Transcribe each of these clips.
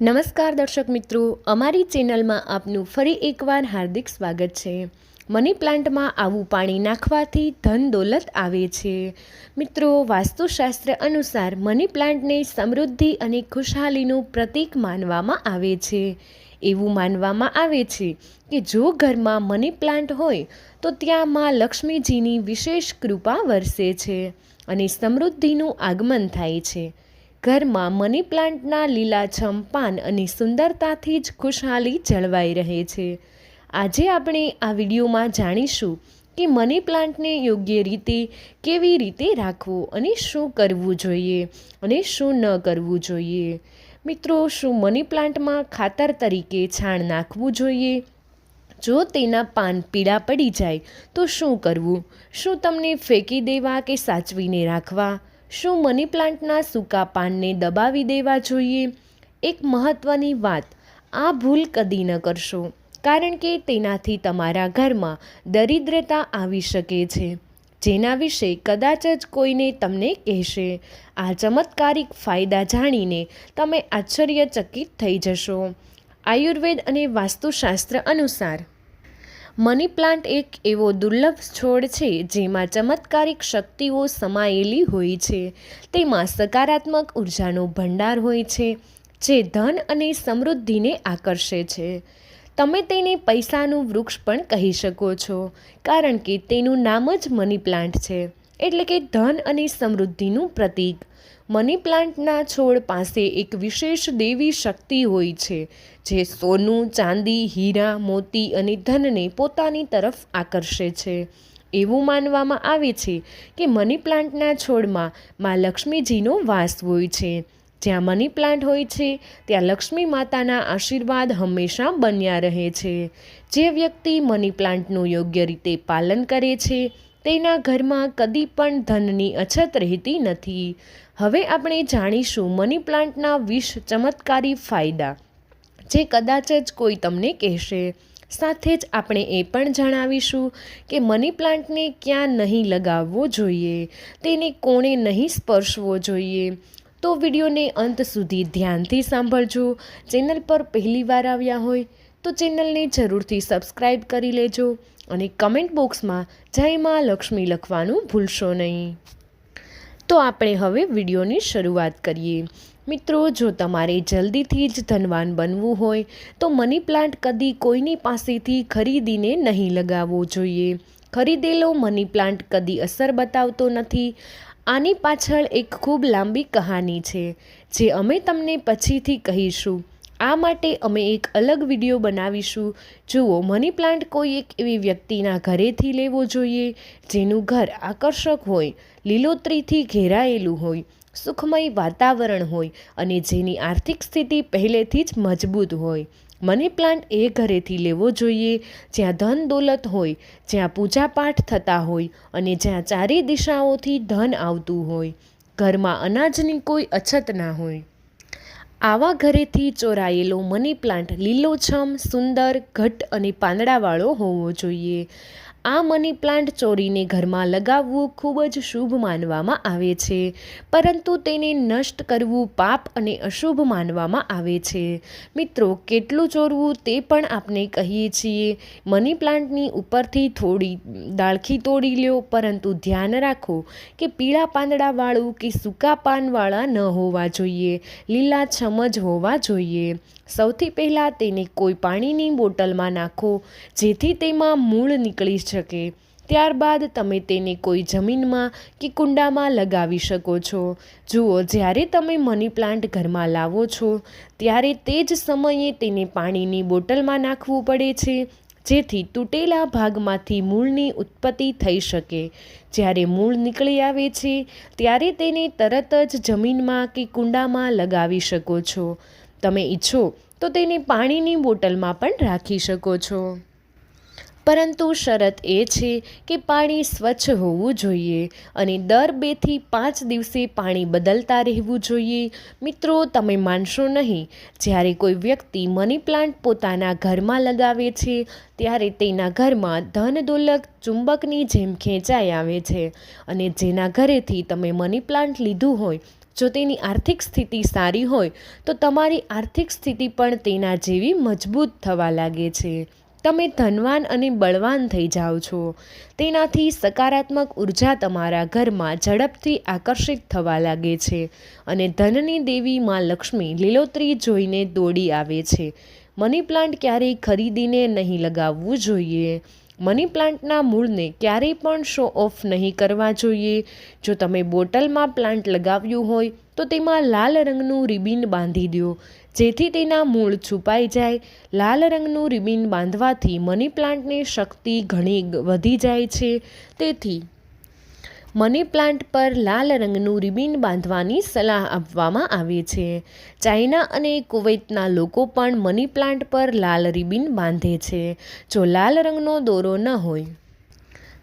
નમસ્કાર દર્શક મિત્રો, અમારી ચેનલમાં આપનું ફરી એકવાર હાર્દિક સ્વાગત છે. મની પ્લાન્ટમાં આવું પાણી નાખવાથી ધન દોલત આવે છે. મિત્રો, વાસ્તુશાસ્ત્ર અનુસાર મની પ્લાન્ટને સમૃદ્ધિ અને ખુશહાલીનું પ્રતીક માનવામાં આવે છે. એવું માનવામાં આવે છે કે જો ઘરમાં મની પ્લાન્ટ હોય, તો ત્યાં માં લક્ષ્મીજીની વિશેષ કૃપા વરસે છે અને સમૃદ્ધિનું આગમન થાય છે. ઘરમાં મની પ્લાન્ટના લીલાછમ પાન અને સુંદરતાથી જ ખુશહાલી જળવાઈ રહે છે. આજે આપણે આ વિડીયોમાં જાણીશું કે મની પ્લાન્ટને યોગ્ય રીતે કેવી રીતે રાખવું અને શું કરવું જોઈએ અને શું ન કરવું જોઈએ. મિત્રો, શું મની પ્લાન્ટમાં ખાતર તરીકે છાણ નાખવું જોઈએ? જો તેના પાન પીળા પડી જાય તો શું કરવું? શું તમને ફેંકી દેવા કે સાચવીને રાખવા? શું મની પ્લાન્ટના સૂકા પાનને દબાવી દેવા જોઈએ? એક મહત્ત્વની વાત, આ ભૂલ કદી ન કરશો, કારણ કે તેનાથી તમારા ઘરમાં દરિદ્રતા આવી શકે છે. જેના વિશે કદાચ જ કોઈને તમને કહેશે. આ ચમત્કારિક ફાયદા જાણીને તમે આશ્ચર્યચકિત થઈ જશો. આયુર્વેદ અને વાસ્તુશાસ્ત્ર અનુસાર મની પ્લાન્ટ એક એવો દુર્લભ છોડ છે જેમાં ચમત્કારિક શક્તિઓ સમાયેલી હોય છે. તેમાં સકારાત્મક ઉર્જાનો ભંડાર હોય છે, જે ધન અને સમૃદ્ધિને આકર્ષે છે. તમે તેને પૈસાનું વૃક્ષ પણ કહી શકો છો, કારણ કે તેનું નામ જ મની પ્લાન્ટ છે, એટલે કે ધન અને સમૃદ્ધિનું પ્રતીક. મની પ્લાન્ટના છોડ પાસે એક વિશેષ દેવી શક્તિ હોય છે, જે સોનું, ચાંદી, હીરા, મોતી અને ધનને પોતાની તરફ આકર્ષે છે. એવું માનવામાં આવે છે કે મની પ્લાન્ટના છોડમાં મા લક્ષ્મીજીનો વાસ હોય છે. જ્યાં મની પ્લાન્ટ હોય છે, ત્યાં લક્ષ્મી માતાના આશીર્વાદ હંમેશા બન્યા રહે છે. જે વ્યક્તિ મની પ્લાન્ટનું યોગ્ય રીતે પાલન કરે છે, તેના ઘરમાં કદી પણ ધનની અછત રહેતી નથી. હવે આપણે જાણીશું મની પ્લાન્ટના વીસ ચમત્કારી ફાયદા, જે કદાચ જ કોઈ તમને કહેશે. સાથે જ આપણે એ પણ જણાવીશું કે મની પ્લાન્ટને ક્યાં નહીં લગાવવો જોઈએ, તેને કોણે નહીં સ્પર્શવો જોઈએ. તો વિડીયોને અંત સુધી ધ્યાનથી સાંભળજો. ચેનલ પર પહેલીવાર આવ્યા હોય તો ચેનલને જરૂરથી સબસ્ક્રાઈબ કરી લેજો અને કમેન્ટ બોક્સમાં જય માં લક્ષ્મી લખવાનું ભૂલશો નહીં. તો આપણે હવે વિડીયોની શરૂઆત કરીએ. મિત્રો, જો તમારે જલ્દીથી જ ધનવાન બનવું હોય, તો મની પ્લાન્ટ કદી કોઈની પાસેથી ખરીદીને નહીં લગાવવો જોઈએ. ખરીદેલો મની પ્લાન્ટ કદી અસર બતાવતો નથી. આની પાછળ એક ખૂબ લાંબી કહાની છે, જે અમે તમને પછીથી કહીશું. આ માટે અમે એક અલગ વીડિયો બનાવીશું. જુઓ, મની પ્લાન્ટ કોઈ એક એવી વ્યક્તિના ઘરેથી લેવો જોઈએ, જેનું ઘર આકર્ષક હોય. લીલોતરીથી ઘેરાયેલું હોય, સુખમય વાતાવરણ હોય અને જેની આર્થિક સ્થિતિ પહેલેથી જ મજબૂત હોય. મની પ્લાન્ટ એ ઘરેથી લેવો જોઈએ, જ્યાં ધન દોલત હોય, જ્યાં પૂજાપાઠ થતા હોય અને જ્યાં ચારે દિશાઓથી ધન આવતું હોય. ઘરમાં અનાજની કોઈ અછત ના હોય. આવા ઘરેથી ચોરાયેલો મની પ્લાન્ટ લીલોછમ, સુંદર ઘટ અને પાંદડાવાળો હોવો જોઈએ. આ મની પ્લાન્ટ ચોરીને ઘરમાં લગાવવું ખૂબ જ શુભ માનવામાં આવે છે. પરંતુ તેને નષ્ટ કરવું પાપ અને અશુભ માનવામાં આવે છે. મિત્રો, કેટલું ચોરવું તે પણ આપણે કહીએ છીએ. મની પ્લાન્ટની ઉપરથી થોડી દાળખી તોડી લ્યો, પરંતુ ધ્યાન રાખો કે પીળા પાંદડાવાળું કે સૂકા પાનવાળા ન હોવા જોઈએ. લીલા છમ જ હોવા જોઈએ. સૌથી પહેલાં તેને કોઈ પાણીની બોટલમાં નાખો, જેથી તેમાં મૂળ નીકળી શકે ત્યારબાદ તમે તેને કોઈ જમીનમાં કે કુંડામાં લગાવી શકો છો. જુઓ, જ્યારે તમે મની પ્લાન્ટ ઘરમાં લાવો છો, ત્યારે તે જ સમયે તેને પાણીની બોટલમાં નાખવું પડે છે, જેથી તૂટેલા ભાગમાંથી મૂળની ઉત્પત્તિ થઈ શકે. જ્યારે મૂળ નીકળી આવે છે, ત્યારે તેને તરત જ જમીનમાં કે કુંડામાં લગાવી શકો છો. તમે ઈચ્છો તો તેને પાણીની બોટલમાં પણ રાખી શકો છો. પરંતુ શરત એ છે કે પાણી સ્વચ્છ હોવું જોઈએ અને દર બેથી પાંચ દિવસે પાણી બદલતા રહેવું જોઈએ. મિત્રો, તમે માનશો નહીં, જ્યારે કોઈ વ્યક્તિ મની પ્લાન્ટ પોતાના ઘરમાં લગાવે છે, ત્યારે તેના ઘરમાં ધન દોલક ચુંબકની જેમ ખેંચાઈ આવે છે અને જેના ઘરેથી તમે મની પ્લાન્ટ લીધું હોય, જો તેની આર્થિક સ્થિતિ સારી હોય, તો તમારી આર્થિક સ્થિતિ પણ તેના જેવી મજબૂત થવા લાગે છે. તમે ધનવાન અને બળવાન થઈ જાઓ છો. તેનાથી સકારાત્મક ઊર્જા તમારા ઘરમાં ઝડપથી આકર્ષિત થવા લાગે છે અને ધનની દેવી માં લક્ષ્મી લીલોતરી જોઈને દોડી આવે છે. મની પ્લાન્ટ ક્યારેય ખરીદીને નહીં લગાવવું જોઈએ. મની પ્લાન્ટના મૂળને ક્યારેય પણ શો ઓફ નહીં કરવા જોઈએ. જો તમે બોટલમાં પ્લાન્ટ લગાવ્યું હોય તો તેમાં લાલ રંગનું રિબિન બાંધી દો, જેથી તેના મૂળ છુપાઈ જાય. લાલ રંગનું રિબિન બાંધવાથી મની પ્લાન્ટની શક્તિ ઘણી વધી જાય છે. તેથી, મની પ્લાન્ટ પર લાલ રંગનું રિબિન બાંધવાની સલાહ આપવામાં આવે છે. ચાઇના અને કુવૈતના લોકો પણ મની પ્લાન્ટ પર લાલ રિબિન બાંધે છે. જો લાલ રંગનો દોરો ન હોય,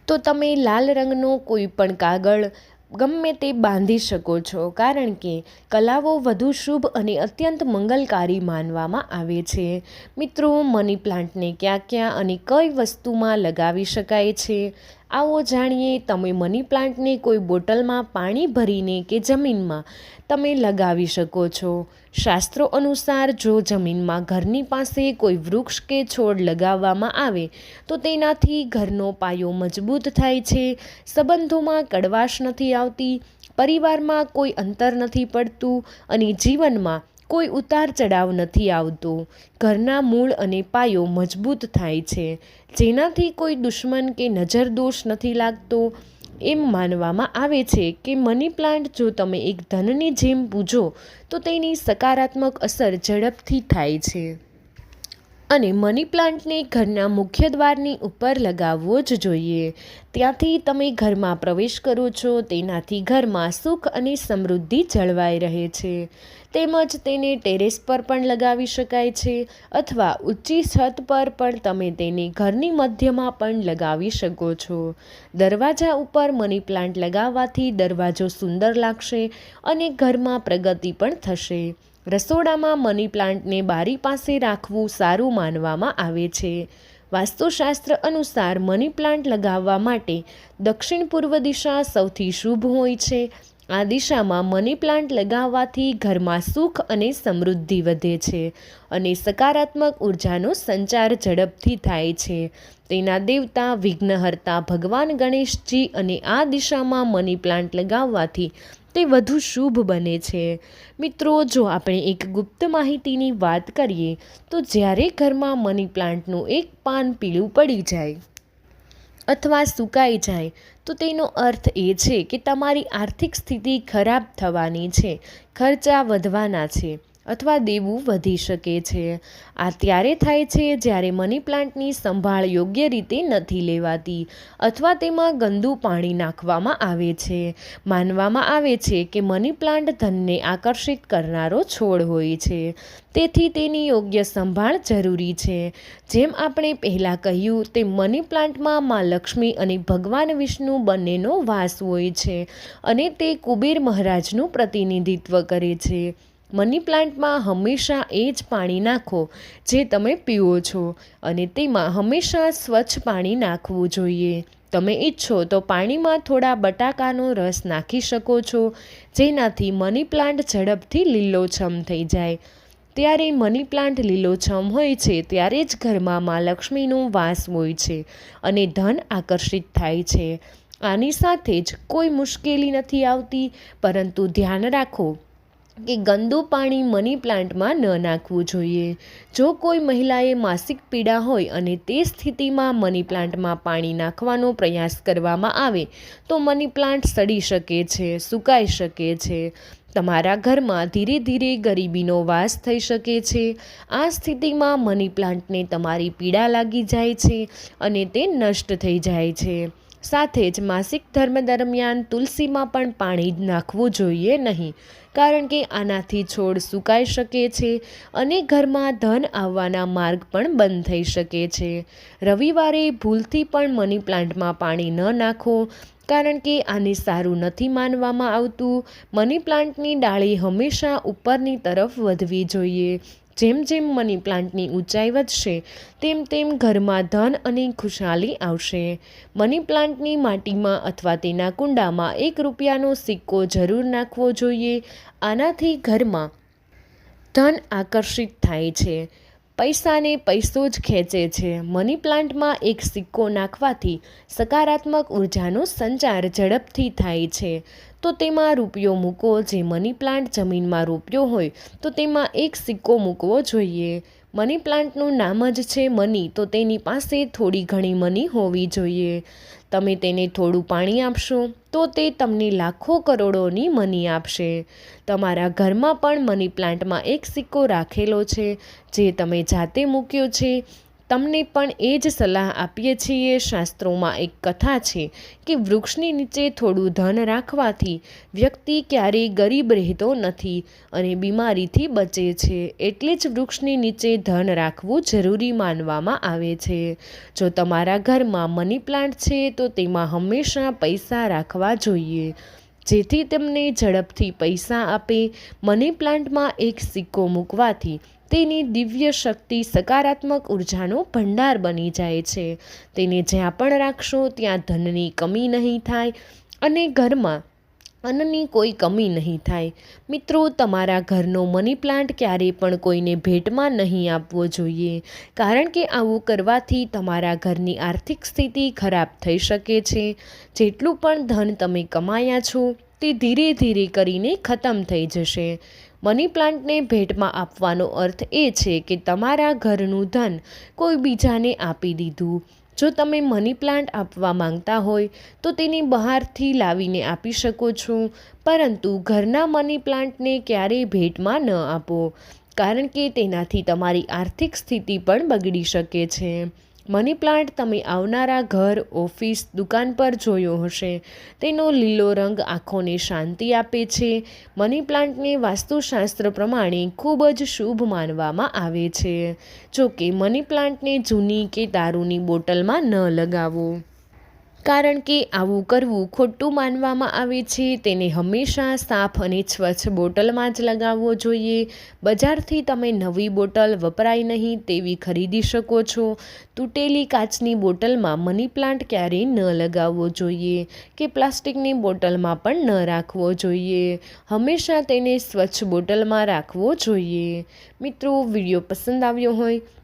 તો તમે લાલ રંગનો કોઈ પણ કાગળ ગમે તે બાંધી શકો છો, કારણ કે કલાઓ વધુ શુભ અને અત્યંત મંગલકારી માનવામાં આવે છે. મિત્રો, મની પ્લાન્ટને ક્યાં ક્યાં અને કઈ વસ્તુમાં લગાવી શકાય છે? આવો જાણીએ, તમે મની પ્લાન્ટને કોઈ બોટલમાં પાણી ભરીને કે જમીનમાં તમે લગાવી શકો છો. શાસ્ત્રો અનુસાર, જો જમીનમાં ઘરની પાસે કોઈ વૃક્ષ કે છોડ લગાવવામાં આવે, તો તેનાથી ઘરનો પાયો મજબૂત થાય છે. સંબંધોમાં કડવાશ નથી આવતી, પરિવારમાં કોઈ અંતર નથી પડતું અને જીવનમાં કોઈ ઉતાર ચઢાવ નથી આવતો. ઘરના મૂળ અને પાયો મજબૂત થાય છે. જેનાથી કોઈ દુશ્મન કે નજર દોષ નથી લાગતો. એમ માનવામાં આવે છે કે મની પ્લાન્ટ જો તમે એક ધનની જેમ પૂજો, તો તેની સકારાત્મક અસર ઝડપથી થાય છે. અને મની પ્લાન્ટને ઘરના મુખ્ય દ્વારની ઉપર લગાવવો જ જોઈએ. ત્યાંથી તમે ઘરમાં પ્રવેશ કરો છો, તેનાથી ઘરમાં સુખ અને સમૃદ્ધિ જળવાઈ રહે છે. તેમજ તેને ટેરેસ પર પણ લગાવી શકાય છે, અથવા ઊંચી છત પર પણ તમે તેને ઘરની મધ્યમાં પણ લગાવી શકો છો. દરવાજા ઉપર મની પ્લાન્ટ લગાવવાથી દરવાજો સુંદર લાગશે અને ઘરમાં પ્રગતિ પણ થશે. રસોડામાં મની પ્લાન્ટને બારી પાસે રાખવું સારું માનવામાં આવે છે. વાસ્તુશાસ્ત્ર અનુસાર મની પ્લાન્ટ લગાવવા માટે દક્ષિણ પૂર્વ દિશા સૌથી શુભ હોય છે. આ દિશામાં મની પ્લાન્ટ લગાવવાથી ઘરમાં સુખ અને સમૃદ્ધિ વધે છે અને સકારાત્મક ઉર્જાનો સંચાર ઝડપથી થાય છે. તેના દેવતા વિઘ્નહર્તા ભગવાન ગણેશજી અને આ દિશામાં મની પ્લાન્ટ લગાવવાથી તે વધુ શુભ બને છે. મિત્રો, જો આપણે એક ગુપ્ત માહિતીની વાત કરીએ, તો જ્યારે ઘરમાં મની પ્લાન્ટનું એક પાન પીળું પડી જાય અથવા સુકાઈ જાય, તો તેનો અર્થ એ છે કે તમારી આર્થિક સ્થિતિ ખરાબ થવાની છે, ખર્ચા વધવાના છે. અથવા દેવું વધી શકે છે. આ ત્યારે થાય છે જ્યારે મની પ્લાન્ટની સંભાળ યોગ્ય રીતે નથી લેવાતી અથવા તેમાં ગંદુ પાણી નાખવામાં આવે છે. માનવામાં આવે છે કે મની પ્લાન્ટ ધનને આકર્ષિત કરનારો છોડ હોય છે. તેથી તેની યોગ્ય સંભાળ જરૂરી છે. જેમ આપણે પહેલાં કહ્યું તે મની પ્લાન્ટમાં મા લક્ષ્મી અને ભગવાન વિષ્ણુ બંનેનો વાસ હોય છે અને તે કુબેર મહારાજનું પ્રતિનિધિત્વ કરે છે. મની પ્લાન્ટમાં હંમેશા એ જ પાણી નાખો જે તમે પીવો છો અને તેમાં હંમેશા સ્વચ્છ પાણી નાખવું જોઈએ. તમે ઈચ્છો તો પાણીમાં થોડા બટાકાનો રસ નાખી શકો છો, જેનાથી મની પ્લાન્ટ ઝડપથી લીલોછમ થઈ જાય. ત્યારે મની પ્લાન્ટ લીલોછમ હોય છે ત્યારે જ ઘરમાં મા લક્ષ્મીનો વાસ હોય છે અને ધન આકર્ષિત થાય છે. આની સાથે જ કોઈ મુશ્કેલી નથી આવતી, પરંતુ ધ્યાન રાખો કે ગંદુ પાણી મની પ્લાન્ટમાં ન નાખવું જોઈએ. જો કોઈ મહિલાએ માસિક પીડા હોય અને તે સ્થિતિમાં મની પ્લાન્ટમાં પાણી નાખવાનો પ્રયાસ કરવામાં આવે, તો મની પ્લાન્ટ સડી શકે છે, સુકાઈ શકે છે. તમારા ઘરમાં ધીરે ધીરે ગરીબીનો વાસ થઈ શકે છે. આ સ્થિતિમાં મની પ્લાન્ટને તમારી પીડા લાગી જાય છે અને તે નષ્ટ થઈ જાય છે. સાથે જ માસિક ધર્મ દરમિયાન તુલસીમાં પણ પાણી નાખવું જોઈએ નહીં, કારણ કે આનાથી છોડ સુકાઈ શકે છે અને ઘરમાં ધન આવવાના માર્ગ પણ બંધ થઈ શકે છે. રવિવારે ભૂલથી પણ મની પ્લાન્ટમાં પાણી ન નાખો, કારણ કે આને સારું નથી માનવામાં આવતું. મની પ્લાન્ટની ડાળી હંમેશા ઉપરની તરફ વધવી જોઈએ. જેમ જેમ મની પ્લાન્ટની ઊંચાઈ વધશે, તેમ તેમ ઘરમાં ધન અને ખુશહાલી આવશે. મની પ્લાન્ટની માટીમાં અથવા તેના કુંડામાં એક રૂપિયાનો સિક્કો જરૂર નાખવો જોઈએ. આનાથી ઘરમાં ધન આકર્ષિત થાય છે. પૈસાને પૈસો જ ખેંચે છે. મની પ્લાન્ટમાં એક સિક્કો નાખવાથી સકારાત્મક ઉર્જાનો સંચાર ઝડપથી થાય છે. તો તેમાં રૂપિયો મૂકો જે મની પ્લાન્ટ જમીનમાં રોપ્યો હોય, તો તેમાં એક સિક્કો મૂકવો જોઈએ. મની પ્લાન્ટનું નામ જ છે મની, તો તેની પાસે થોડી ઘણી મની હોવી જોઈએ. તમે તેને થોડું પાણી આપશો તો તે તમને લાખો કરોડોની મની આપશે. તમારા ઘરમાં પણ મની પ્લાન્ટમાં એક સિક્કો રાખેલો છે, જે તમે જાતે મૂક્યો છે. તમને પણ એ જ સલાહ આપીએ છીએ, શાસ્ત્રોમાં એક કથા છે કે વૃક્ષની નીચે થોડું ધન રાખવાથી વ્યક્તિ ક્યારેય ગરીબ રહેતો નથી અને બીમારીથી બચે છે. એટલે જ વૃક્ષની નીચે ધન રાખવું જરૂરી માનવામાં આવે છે. જો તમારા ઘરમાં મની પ્લાન્ટ છે, તો તેમાં હંમેશા પૈસા રાખવા જોઈએ. જેથી તેમને ઝડપથી પૈસા આપે. મની પ્લાન્ટમાં એક સિક્કો મૂકવાથી તેની દિવ્ય શક્તિ સકારાત્મક ઉર્જાનો ભંડાર બની જાય છે. તેને જ્યાં પણ રાખશો, ત્યાં ધનની કમી નહીં થાય અને ઘરમાં અન્નની કોઈ કમી નહીં થાય. મિત્રો, તમારા ઘરનો મની પ્લાન્ટ ક્યારેય પણ કોઈને ભેટમાં નહીં આપવો જોઈએ, કારણ કે આવું કરવાથી તમારા ઘરની આર્થિક સ્થિતિ ખરાબ થઈ શકે છે. જેટલું પણ ધન તમે કમાયા છો, તે ધીરે ધીરે કરીને ખતમ થઈ જશે. મની પ્લાન્ટને ભેટમાં આપવાનો અર્થ એ છે કે તમારા ઘરનું ધન કોઈ બીજાને આપી દીધું. જો તમે મની પ્લાન્ટ આપવા માંગતા હોય, તો તેને બહારથી લાવીને આપી શકો છો. પરંતુ ઘરના મની પ્લાન્ટને ક્યારેય ભેટમાં ન આપો, કારણ કે તેનાથી તમારી આર્થિક સ્થિતિ પણ બગડી શકે છે. મની પ્લાન્ટ તમે આવનારા ઘર, ઓફિસ, દુકાન પર જોયો હશે. તેનો લીલો રંગ આંખોને શાંતિ આપે છે. મની પ્લાન્ટને વાસ્તુશાસ્ત્ર પ્રમાણે ખૂબ જ શુભ માનવામાં આવે છે. જો કે મની પ્લાન્ટને જૂની કે દારૂની બોટલમાં ન લગાવો. કારણ કે આવું કરવું ખોટું માનવામાં આવે છે, તેને હંમેશા સાફ અને સ્વચ્છ બોટલમાં જ લગાવવો જોઈએ. બજારથી તમે નવી બોટલ વપરાય નહીં તેવી ખરીદી શકો છો. તૂટેલી કાચની બોટલમાં મની પ્લાન્ટ ક્યારેય ન લગાવવો જોઈએ કે પ્લાસ્ટિકની બોટલમાં પણ ન રાખવો જોઈએ. હંમેશા તેને સ્વચ્છ બોટલમાં રાખવો જોઈએ. મિત્રો, વીડિયો પસંદ આવ્યો હોય